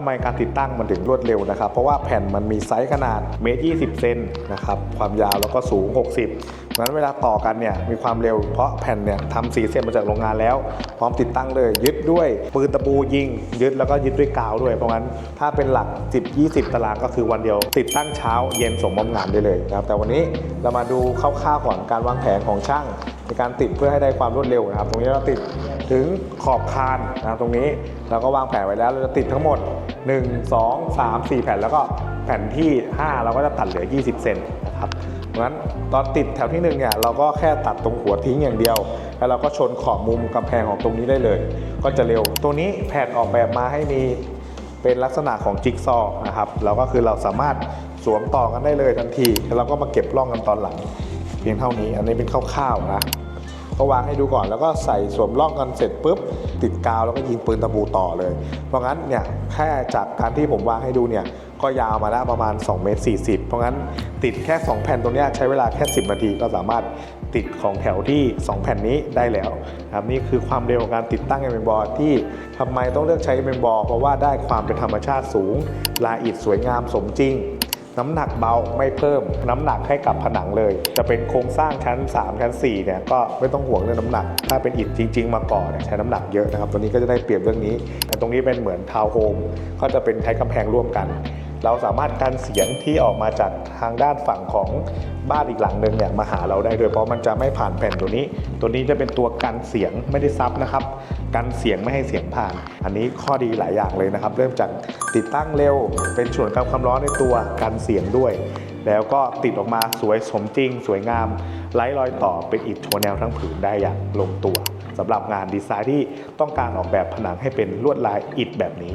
ทำไมการติดตั้งมันถึงรวดเร็วนะครับ เพราะว่าแผ่นมันมีไซส์ขนาดเมตรยีเซนนะครับความยาวแล้วก็สูง 60งั้นเวลาต่อกันเนี่ยมีความเร็วเพราะแผ่นเนี่ยทำสีเสร็จมาจากโรงงานแล้ว พร้อมติดตั้งเลยยึดด้วยปืนตะปูยิง ยึดแล้วก็ยึดด้วยกาวด้วย เพราะงั้นถ้าเป็นหลัก 10-20 ตารางก็คือวันเดียว ติดตั้งเช้าเย็นส่งมอบงานได้เลยนะครับแต่วันนี้เรามาดูคร่าวๆก่อนการวางแผนของช่าง ในการติดเพื่อให้ได้ความรวดเร็วนะครับ ตรงนี้เราติดถึงขอบคานนะรตรงนี้เราก็วางแผนไว้แล้วเราจะติดทั้งหมด 1 2 3 4 แผ่นแล้วก็แผ่นที่ 5 เราก็จะตัดเหลือ 20 เซนนะครับเพราะฉะนั้นตอนติดแถวที่1เนี่ยเราก็แค่ตัดตรงหัวทิ้งอย่างเดียว แล้วเราก็ชนขอบมุมกำแพงของตรงนี้ได้เลย ก็จะเร็ว ตัวนี้แผ่นออกแบบมาให้มีเป็นลักษณะของจิ๊กซอว์นะครับเราก็คือเราสามารถสวมต่อกันได้เลยทันที แล้วเราก็มาเก็บร่องกันตอนหลัง เพียงเท่านี้ อันนี้เป็นคร่าวๆนะก็วางให้ดูก่อนแล้วก็ใส่สวมร่องกันเสร็จปุ๊บ ติดกาวแล้วก็ยิงปืนตะบูต่อเลย เพราะงั้นเนี่ยแค่จากการที่ผมวางให้ดูเนี่ยก็ยาวมาแล้วประมาณ2เมตร40 เพราะงั้นติดแค่ 2 แผ่นตรงนี้ใช้เวลาแค่ 10 นาทีก็สามารถติดของแถวที่ 2 แผ่นนี้ได้แล้วครับนี่คือความเร็วของการติดตั้งเอ็มบอที่ทำไมต้องเลือกใช้เอ็มบอเพราะว่าได้ความเป็นธรรมชาติสูง ลายอิฐสวยงามสมจริง น้ำหนักเบาไม่เพิ่ม น้ำหนักให้กับผนังเลย จะเป็นโครงสร้างชั้น 3 ชั้น4เนี่ยก็ไม่ต้องห่วงเรื่องน้ำหนัก ถ้าเป็นอิฐจริง ๆ มาก่อนเนี่ยใช้น้ำหนักเยอะนะครับตัวนี้ก็จะได้เปรียบเรื่องนี้แต่ตรงนี้เป็นเหมือนทาวน์โฮมก็จะเป็นใช้กำแพงร่วมกัน เราสามารถกันเสียงที่ออกมาจากทางด้านฝั่งของบ้านอีกหลังหนึ่งเนี่ยมาหาเราได้โดยเพราะมันจะไม่ผ่านแผ่นตัวนี้ ตัวนี้จะเป็นตัวกันเสียงไม่ได้ซับนะครับ กันเสียงไม่ให้เสียงผ่าน อันนี้ข้อดีหลายอย่างเลยนะครับ เริ่มจากติดตั้งเร็ว เป็นส่วนกำความร้อนในตัวกันเสียงด้วย แล้วก็ติดออกมาสวยสมจริง สวยงามไร้รอยต่อเป็นอิฐโชว์แนวทั้งผืนได้อย่างลงตัวสำหรับงานดีไซน์ที่ต้องการออกแบบผนังให้เป็นลวดลายอิฐแบบนี้